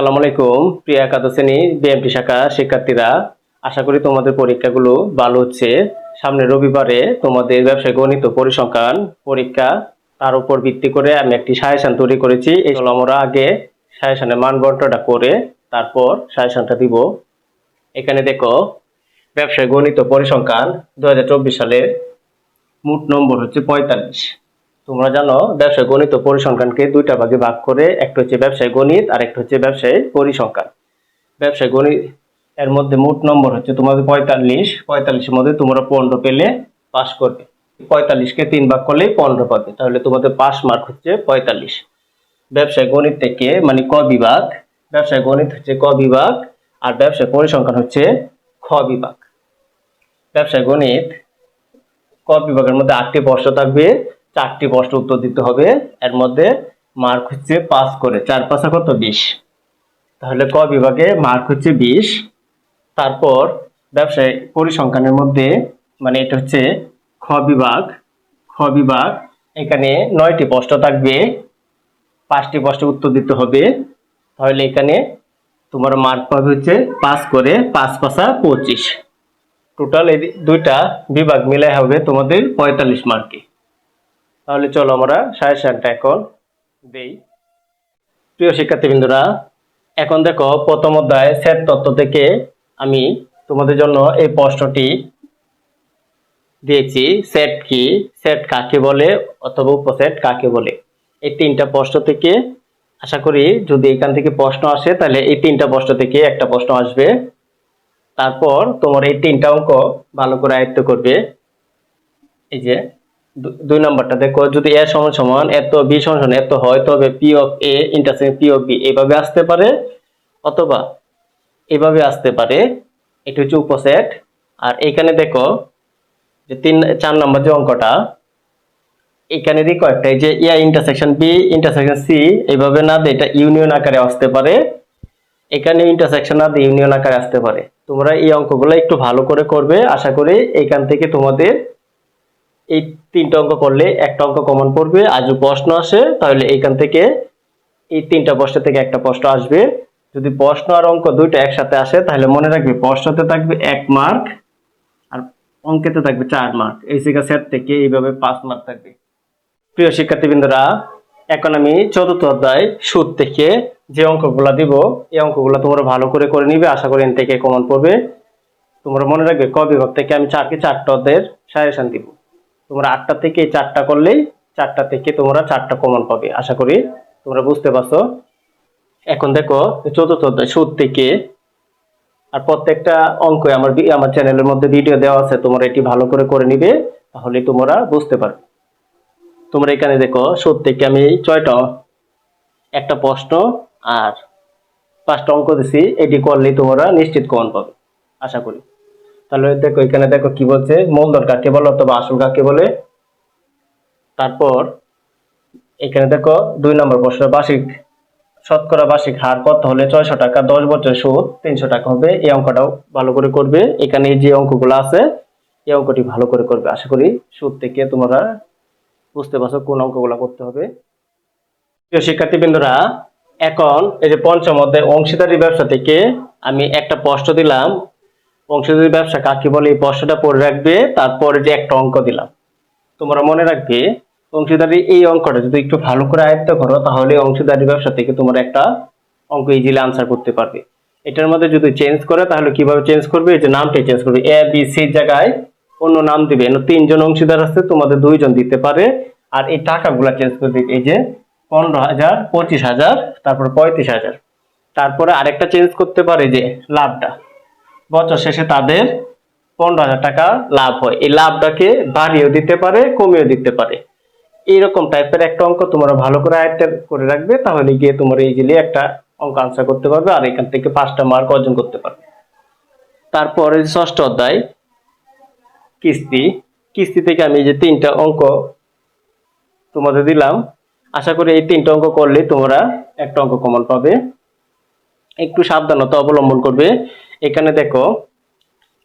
সালাম আলাইকুম প্রিয় একাদশ শ্রেণি বিএমটি শাখা শিক্ষার্থীরা। আশা করি তোমাদের পরীক্ষাগুলো ভালো হচ্ছে। সামনে রবিবারে তোমাদের ব্যবসায় গণিত পরিসংখ্যান পরীক্ষা। তার উপর ভিত্তি করে আমি একটি সাজেশন তৈরি করেছি। এই চলো আমরা আগে সাজেশনের মানবন্টনটা করে তারপর সাজেশনটা দিব। এখানে দেখো ব্যবসায় গণিত পরিসংখ্যান দু হাজার চব্বিশ সালের মোট নম্বর হচ্ছে পঁয়তাল্লিশ। তোমরা জানো, ব্যবসায় গণিত ও পরিসংখ্যানকে দুইটা ভাগে ভাগ করে, একটা হচ্ছে ব্যবসায় গণিত, আর একটা হচ্ছে ব্যবসায় পরিসংখ্যান। ব্যবসায় গণিত এর মধ্যে মোট নম্বর হচ্ছে তোমাদের পঁয়তাল্লিশ, পঁয়তাল্লিশের মধ্যে তোমরা পনেরো পেলে পাস করবে। পঁয়তাল্লিশকে তিন ভাগ করলে পনেরো পাবে, তাহলে তোমাদের পাস মার্ক হচ্ছে পঁয়তাল্লিশ। ব্যবসায় গণিত থেকে মানে ক বিভাগ, ব্যবসায় গণিত হচ্ছে ক বিভাগ, আর ব্যবসায় পরিসংখ্যান হচ্ছে খ বিভাগ। ব্যবসায় গণিত ক বিভাগের মধ্যে আটটি প্রশ্ন থাকবে চারটি প্রশ্ন উত্তর দিতে হবে। এর মধ্যে মার্ক হচ্ছে পাস করে। চার পাঁচা কত? বিশ। তাহলে ক বিভাগে মার্ক হচ্ছে বিশ। তারপর ব্যবসায় পরিসংখ্যানের মধ্যে মানে এটা হচ্ছে খ বিভাগ। খ বিভাগ, এখানে নয়টি প্রশ্ন থাকবে। পাঁচটি প্রশ্নের উত্তর দিতে হবে। তাহলে এখানে তোমার মার্ক পাবে হচ্ছে পাস করে, পাঁচ পাঁচা পঁচিশ। টোটাল এই দুইটা বিভাগ মিলাই হবে তোমাদের পঁয়তাল্লিশ মার্কে তাহলে চলো আমরা সাজেশনটা এখন দেই। প্রিয় শিক্ষার্থীবৃন্দরা, এখন দেখো প্রথম অধ্যায় সেট তত্ত্ব থেকে আমি তোমাদের জন্য এই প্রশ্নটি দিয়েছি। সেট কি? সেট কাকে বলে অথবা উপসেট কাকে বলে? এই তিনটা প্রশ্ন থেকে আশা করি যদি এখান থেকে প্রশ্ন আসে, তাহলে এই তিনটা প্রশ্ন থেকে একটা প্রশ্ন আসবে। তারপর তোমার এই তিনটা অঙ্ক ভালো করে আয়ত্ত করবে। এই যে দুই নম্বরটা, দেখো, যদি এ সমান সমান এত বি সমান সমান এত হয়, তবে P of A intersect P of B এভাবে আসতে পারে, অথবা এভাবে আসতে পারে, এটা হচ্ছে উপসেট। আর এখানে দেখো, যে তিন, চার নম্বর যে অঙ্কটা, এখানে দিই কয়েকটা যে ইয়া ইন্টারসেকশন বি ইন্টারসেকশন সি এইভাবে না দিয়ে এটা ইউনিয়ন আকারে আসতে পারে, এখানে ইন্টারসেকশন না দিয়ে ইউনিয়ন আকারে আসতে পারে। তোমরা এই অঙ্কগুলো একটু ভালো করে করবে, আশা করি এখান থেকে তোমাদের এই তিনটা অঙ্ক করলে একটা অঙ্ক কমন পড়বে। আর যদি প্রশ্ন আসে, তাহলে এখান থেকে এই তিনটা প্রশ্ন থেকে একটা প্রশ্ন আসবে। যদি প্রশ্ন আর অঙ্ক দুইটা একসাথে আসে, তাহলে মনে রাখবে প্রশ্নতে থাকবে এক মার্ক আর অঙ্কেতে থাকবে চার মার্ক এই শিক্ষা সেট থেকে এইভাবে পাঁচ মার্ক থাকবে। প্রিয় শিক্ষার্থীবৃন্দরা, এখন আমি চতুর্থ অধ্যায় সুদ থেকে যে অঙ্কগুলো দিব, এই অঙ্কগুলো তোমরা ভালো করে করে নিবে, আশা করি এন থেকে কমন পড়বে। তোমরা মনে রাখবে ক বিভাগ থেকে আমি চারকে চারটা অধ্যায়ের সাজেশন দিব। তোমরা আটটা থেকে চারটা করলেই চারটা থেকে তোমরা চারটা কমন পাবে। আশা করি তোমরা বুঝতে পারছ। এখন দেখো, চতুর্থ অধ্যায়, সুদ থেকে। আর প্রত্যেকটা অঙ্ক আমার আমার চ্যানেলের মধ্যে ভিডিও দেওয়া আছে, তোমরা এটি ভালো করে করে নিবে, তাহলে তোমরা বুঝতে পারবে। তোমরা এখানে দেখো, সুদ থেকে আমি ছয়টা, একটা প্রশ্ন আর পাঁচটা অঙ্ক দিছি, এটি করলেই তোমরা নিশ্চিত কমন পাবে। আশা করি। তাহলে দেখো, এখানে দেখো কি বলছে? মূলধন কাকে বলে অথবা আসল কাকে বলে? তারপর এখানে দেখো, দুই নম্বর প্রশ্ন, বার্ষিক শতকরা বার্ষিক হার কত হলে ছয়শো টাকা? দশ বছর সুদ তিনশো টাকা হবে। এই অঙ্কটাও ভালো করে করবে। এখানে যে অঙ্কগুলো আছে, এই অঙ্কটি ভালো করে করবে। আশা করি সুদ থেকে তোমরা বুঝতে পারছ কোন অঙ্কগুলো করতে হবে। প্রিয় শিক্ষার্থীবৃন্দরা, এখন এই যে পঞ্চম অধ্যায় অংশীদারি ব্যবসা থেকে আমি একটা প্রশ্ন দিলাম। অংশীদারি ব্যবসা কাকে বলে, এই প্রশ্নটা পড়ে রাখবে, তারপরে যে একটা অঙ্ক দিলাম। তোমরা মনে রাখবে, অংশীদারি এই অঙ্কটা যদি একটু ভালো করে আয়ত্ত করো, তাহলে অংশীদারি ব্যবসা থেকে তোমরা একটা অঙ্ক ইজিলি আনসার করতে পারবে। এটার মধ্যে যদি চেঞ্জ করে, তাহলে কীভাবে চেঞ্জ করবে? যে নামটাই চেঞ্জ করবে। এ বি সি জায়গায় অন্য নাম দিবে। তিনজন অংশীদার আছে, তোমাদের দুইজন দিতে পারে। আর এই টাকাগুলা চেঞ্জ করে দিবে। এই যে পনেরো হাজার, পঁচিশ হাজার, তারপর পঁয়ত্রিশ হাজার। তারপরে আরেকটা চেঞ্জ করতে পারে যে লাভটা। বছর শেষে তাদের পনেরো হাজার টাকা লাভ হয়। এই লাভটাকে বাড়িয়েও দিতে পারে, কমিয়েও দিতে পারে। এইরকম টাইপের একটা অঙ্ক তোমরা ভালো করে আয়ত্ত করে রাখবে, তাহলে গিয়ে তোমরা ইজিলি একটা অঙ্ক আনসার করতে পারবে আর এখান থেকে পাঁচটা মার্ক অর্জন করতে পারবে। তারপরে ষষ্ঠ অধ্যায়, কিস্তি। কিস্তি থেকে আমি যে তিনটা অঙ্ক তোমাদের দিলাম, আশা করি এই তিনটা অঙ্ক করলে তোমরা একটা অঙ্ক কমন পাবে। একটু সাবধানতা অবলম্বন করবে। এখানে দেখো,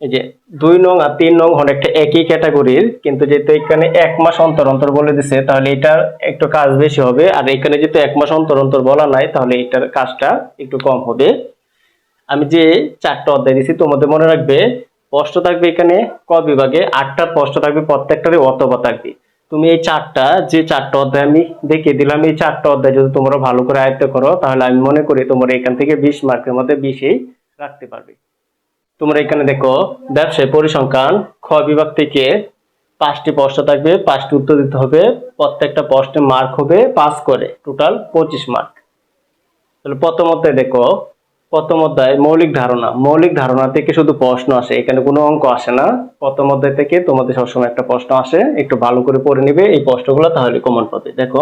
এই যে দুই নং আর তিন নং অনেকটা একই ক্যাটাগরির, কিন্তু যেহেতু এখানে এক মাস অন্তর অন্তর বলে দিছে, তাহলে এটার একটু কাজ বেশি হবে। আর এখানে যেহেতু এক মাস অন্তর অন্তর বলা নাই, তাহলে এটার কাজটা একটু কম হবে। আমি যে চারটা অধ্যায় দিছি, তোমাদের মনে রাখবে, প্রশ্ন থাকবে এখানে ক বিভাগে, আটটা প্রশ্ন থাকবে, প্রত্যেকটারই অথবা থাকবে। তুমি এই চারটা, যে চারটা অধ্যায় আমি দেখিয়ে দিলাম, এই চারটা অধ্যায় যদি তোমরা ভালো করে আয়ত্ত করো, তাহলে আমি মনে করি তোমরা এখান থেকে বিশ মার্কের মধ্যে বিশেই রাখতে পারবে। তোমরা এখানে দেখো, ব্যবসায় পরিসংখ্যান, খ বিভাগ থেকে পাঁচটি প্রশ্ন থাকবে, পাঁচটি উত্তর দিতে হবে, প্রত্যেকটা প্রশ্নে মার্ক হবে পাস করে টোটাল পঁচিশ মার্ক তাহলে প্রথম অধ্যায় দেখো, প্রথম অধ্যায় মৌলিক ধারণা। মৌলিক ধারণা থেকে শুধু প্রশ্ন আসে, এখানে কোনো অঙ্ক আসে না। প্রথম অধ্যায় থেকে তোমাদের সবসময় একটা প্রশ্ন আসে, একটু ভালো করে পড়ে নিবে, এই প্রশ্নগুলো তাহলে কমন পাবে। দেখো,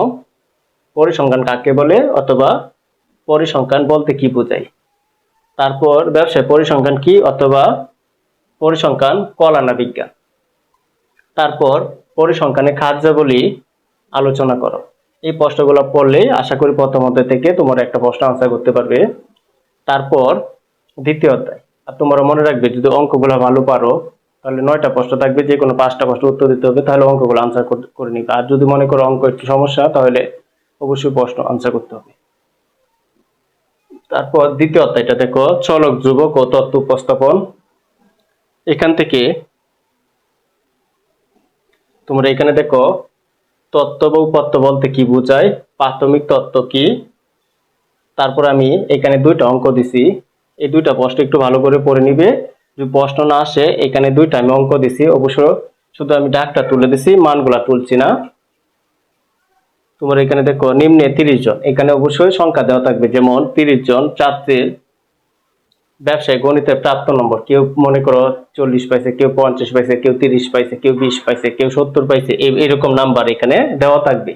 পরিসংখ্যান কাকে বলে অথবা পরিসংখ্যান বলতে কি বোঝায়? তারপর ব্যবসায় পরিসংখ্যান কি অথবা পরিসংখ্যান কলা না বিজ্ঞান? তারপর পরিসংখ্যানে কার্যাবলী আলোচনা করো। এই প্রশ্নগুলো পড়লে আশা করি প্রথম অধ্যায় থেকে তোমরা একটা প্রশ্ন আনসার করতে পারবে। তারপর দ্বিতীয় অধ্যায়। আর তোমরা মনে রাখবে, যদি অঙ্কগুলো ভালো পারো, তাহলে নয়টা প্রশ্ন থাকবে, যে কোনো পাঁচটা প্রশ্ন উত্তর দিতে হবে, তাহলে অঙ্কগুলো আনসার করে নিবে। আর যদি মনে করো অঙ্ক একটু সমস্যা, তাহলে অবশ্যই প্রশ্ন আনসার করতে হবে। তারপর দ্বিতীয় অধ্যায়টা দেখো, চলক, যুবক ও তত্ত্ব উপস্থাপন। এখান থেকে তোমরা এখানে দেখো, তত্ত্ব বা উপাত্ত বলতে কি বোঝায়, প্রাথমিক তত্ত্ব কি? তারপর আমি এখানে দুইটা অঙ্ক দিছি। এই দুইটা প্রশ্ন একটু ভালো করে পড়ে নিবে। যদি প্রশ্ন না আসে, এখানে দুইটা আমি অঙ্ক দিছি। অবশ্য শুধু আমি ডাকটা তুলে দিছি, মানগুলা তুলছি না। তোমার এখানে দেখো, নিম্নে তিরিশ জন। এখানে অবশ্যই সংখ্যা দেওয়া থাকবে। যেমন তিরিশ জন ছাত্রীর ব্যবসায় গণিতের প্রাপ্ত নম্বর। কেউ মনে করো চল্লিশ পাইছে, কেউ পঞ্চাশ পাইছে, কেউ তিরিশ পাইছে, কেউ বিশ পাইছে, কেউ সত্তর পাইছে এরকম নাম্বার এখানে দেওয়া থাকবে।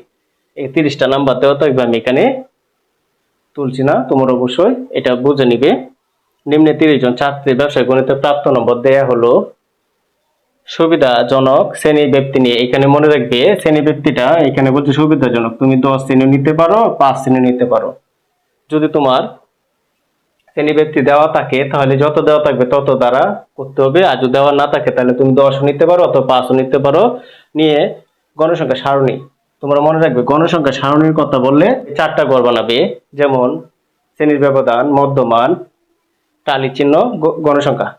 এই তিরিশটা নাম্বার দেওয়া থাকবে, আমি এখানে তুলছি না। তোমরা অবশ্যই এটা বুঝে নিবে। নিম্নে তিরিশ জন ছাত্রী ব্যবসায় গণিতের প্রাপ্ত নম্বর দেয়া হলো সুবিধাজনক শ্রেণি ব্যক্তি নিয়ে এখানে মনে রাখবে, শ্রেণি ব্যক্তিটা এখানে বলছে সুবিধাজনক। তুমি দশ শ্রেণি নিতে পারো, পাঁচ শ্রেণি নিতে পারো। যদি তোমার শ্রেণি ব্যক্তি দেওয়া থাকে, তাহলে যত দেওয়া থাকবে তত দ্বারা করতে হবে। আর যদি দেওয়া না থাকে, তাহলে তুমি দশও নিতে পারো অথবা পাঁচও নিতে পারো। নিয়ে গণসংখ্যা সারণী। তোমরা মনে রাখবে, গণসংখ্যা সারণীর কথা বললে চারটা গড় বানাবে। যেমন শ্রেণির ব্যবধান, মধ্যমান টালি চিহ্ন গণসংখ্যা।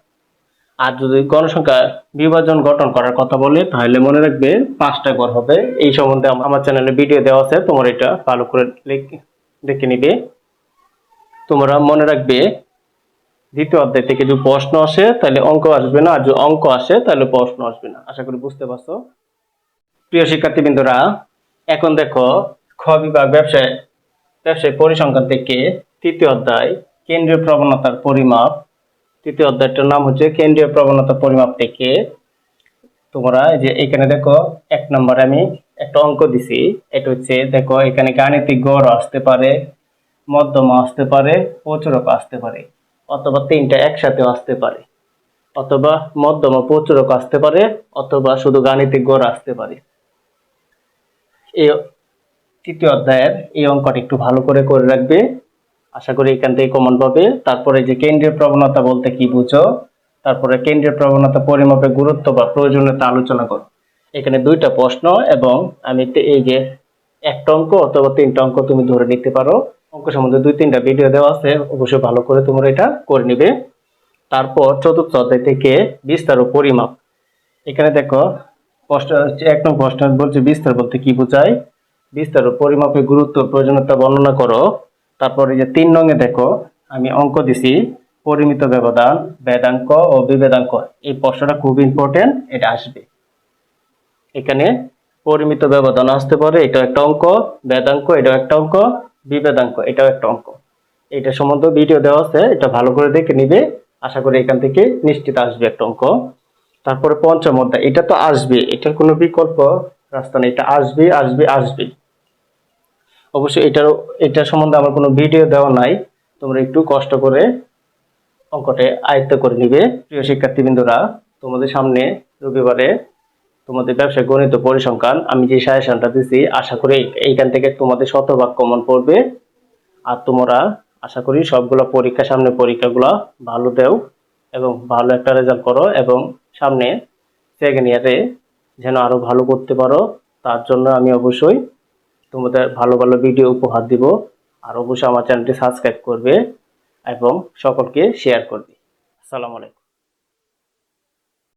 আর যদি গণসংখ্যা বিভাজন গঠন করার কথা বলে, তাহলে মনে রাখবে পাঁচটা ঘর হবে। এই সম্বন্ধে আমার চ্যানেলে ভিডিও দেওয়া আছে, তোমার এটা ভালো করে দেখে নিবে। তোমরা মনে রাখবে, দ্বিতীয় অধ্যায় থেকে যদি প্রশ্ন আসে, তাহলে অঙ্ক আসবে না, আর যদি অঙ্ক আসে, তাহলে প্রশ্ন আসবে না। আশা করি বুঝতে পারছ। প্রিয় শিক্ষার্থীবৃন্দরা, এখন দেখো, খ বিভাগ ব্যবসায় ব্যবসায় পরিসংখ্যান থেকে তৃতীয় অধ্যায়, কেন্দ্রীয় প্রবণতার পরিমাপ তৃতীয় অধ্যায়টার নাম হচ্ছে কেন্দ্রীয় প্রবণতা পরিমাপ থেকে। তোমরা যে এখানে দেখো, এক নম্বরে আমি একটা অঙ্ক দিছি। এটা হচ্ছে, দেখো, এখানে গাণিতিক গড় আসতে পারে, মধ্যমা আসতে পারে, প্রচুরক আসতে পারে, অথবা তিনটা একসাথে আসতে পারে, অথবা মধ্যমা প্রচুরক আসতে পারে, অথবা শুধু গাণিতিক গড় আসতে পারে। এই তৃতীয় অধ্যায়ের এই অঙ্কটা একটু ভালো করে করে রাখবে। আশা করি এখান থেকে কমন পাবে। তারপরে যে কেন্দ্রীয় প্রবণতা বলতে কি বুঝো? তারপরে কেন্দ্রীয় প্রবণতা পরিমাপের গুরুত্ব বা প্রয়োজনীয়তা আলোচনা করো। এখানে দুইটা প্রশ্ন এবং আমি এই যে একটা অঙ্ক অথবা তিনটা অঙ্ক তুমি ধরে নিতে পারো। অঙ্ক সম্বন্ধে দুই তিনটা ভিডিও দেওয়া আছে, অবশ্যই ভালো করে তোমরা এটা করে নিবে। তারপর চতুর্থ অধ্যায় থেকে বিস্তার ও পরিমাপ। এখানে দেখো, প্রশ্ন এক নম্বর প্রশ্ন বলছে বিস্তার বলতে কি বোঝায়? বিস্তার ও পরিমাপের গুরুত্ব প্রয়োজনীয়তা বর্ণনা করো। তারপরে যে তিন রঙে দেখো, আমি অঙ্ক দিছি, পরিমিত ব্যবধান, বেদাঙ্ক ও বিবেদাঙ্ক। এই প্রশ্নটা খুব ইম্পর্টেন্ট এটা আসবে। এখানে পরিমিত ব্যবধান আসতে পারে এটা একটা অঙ্ক, বেদাঙ্ক, এটাও একটা অঙ্ক, বিবেদাঙ্ক, এটাও একটা অঙ্ক। এটা সম্বন্ধে ভিডিও দেওয়া আছে, এটা ভালো করে দেখে নিবে, আশা করি এখান থেকে নিশ্চিত আসবে একটা অঙ্ক। তারপরে পঞ্চম অধ্যায়, এটা তো আসবে, এটার কোনো বিকল্প রাস্তা নেই, এটা আসবে আসবে আসবে। অবশ্যই এটার এটার সম্বন্ধে আমার কোনো ভিডিও দেওয়া নাই। তোমরা একটু কষ্ট করে অঙ্কটে আয়ত্ত করে নিবে। প্রিয় শিক্ষার্থীবৃন্দরা, তোমাদের সামনে রবিবারে তোমাদের ব্যবসায় গণিত পরিসংখ্যান, আমি যে সাজেশনটা দিচ্ছি আশা করি এইখান থেকে তোমাদের শতভাগ কমন পড়বে। আর তোমরা আশা করি সবগুলো পরীক্ষা সামনে পরীক্ষাগুলো ভালো দেও এবং ভালো একটা রেজাল্ট করো এবং সামনে সেকেন্ড ইয়ারে যেন আরও ভালো করতে পারো, তার জন্য আমি অবশ্যই তোমাদের ভালো ভালো ভিডিও উপহার দিব। আর অবশ্যই আমার চ্যানেলটি সাবস্ক্রাইব করবে এবং সকলকে শেয়ার করবে। আসসালামু আলাইকুম।